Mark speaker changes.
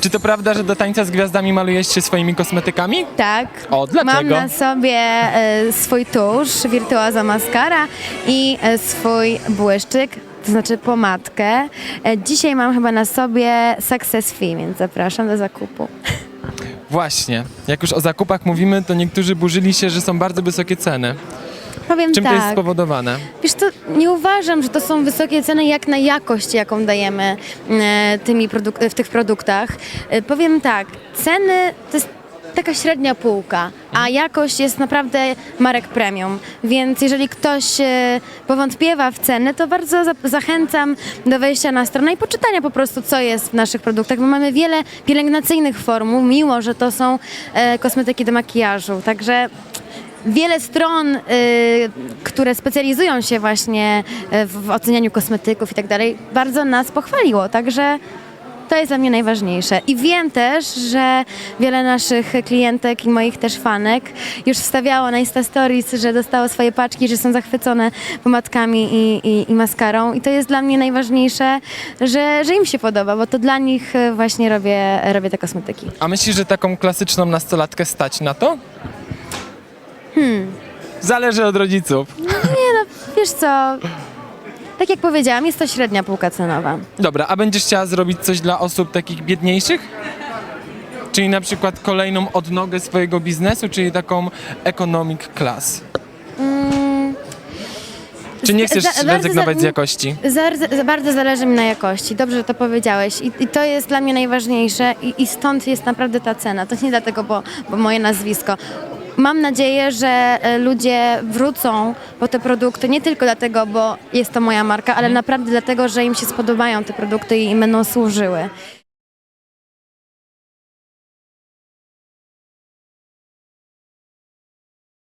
Speaker 1: Czy to prawda, że do tańca z gwiazdami malujesz się swoimi kosmetykami?
Speaker 2: Tak.
Speaker 1: O, dlaczego?
Speaker 2: Mam na sobie e, swój tusz, Virtuosa Mascara i e, swój błyszczyk, to znaczy pomadkę. E, dzisiaj mam chyba na sobie Success Fee, więc zapraszam do zakupu.
Speaker 1: Właśnie. Jak już o zakupach mówimy, to niektórzy burzyli się, że są bardzo wysokie ceny.
Speaker 2: Powiem
Speaker 1: Czym
Speaker 2: tak.
Speaker 1: to jest spowodowane?
Speaker 2: Wiesz to nie uważam, że to są wysokie ceny jak na jakość, jaką dajemy e, tymi w tych produktach. E, powiem tak, ceny to jest taka średnia półka, a jakość jest naprawdę marek premium. Więc jeżeli ktoś e, powątpiewa w ceny, to bardzo za- zachęcam do wejścia na stronę i poczytania po prostu, co jest w naszych produktach, bo mamy wiele pielęgnacyjnych formuł, mimo że to są e, kosmetyki do makijażu. Także wiele stron, y, które specjalizują się właśnie y, w, w ocenianiu kosmetyków i tak dalej, bardzo nas pochwaliło, także to jest dla mnie najważniejsze. I wiem też, że wiele naszych klientek i moich też fanek już wstawiało na Insta Stories, że dostało swoje paczki, że są zachwycone pomadkami i, i, i maskarą. I to jest dla mnie najważniejsze, że, że im się podoba, bo to dla nich y, właśnie robię, robię te kosmetyki.
Speaker 1: A myślisz, że taką klasyczną nastolatkę stać na to? Hmm. Zależy od rodziców.
Speaker 2: Wiesz co, tak jak powiedziałam, jest to średnia półka cenowa.
Speaker 1: Dobra, a będziesz chciała zrobić coś dla osób takich biedniejszych? Czyli na przykład kolejną odnogę swojego biznesu, czyli taką economic class. Czy nie chcesz
Speaker 2: Za-
Speaker 1: rezygnować
Speaker 2: za-
Speaker 1: z jakości?
Speaker 2: Za, za bardzo zależy mi na jakości, dobrze że to powiedziałeś I, i to jest dla mnie najważniejsze i, i stąd jest naprawdę ta cena. To nie dlatego, bo, bo moje nazwisko. Mam nadzieję, że e, ludzie wrócą po te produkty nie tylko dlatego, bo jest to moja marka, ale naprawdę dlatego, że im się spodobają te produkty i im będą służyły.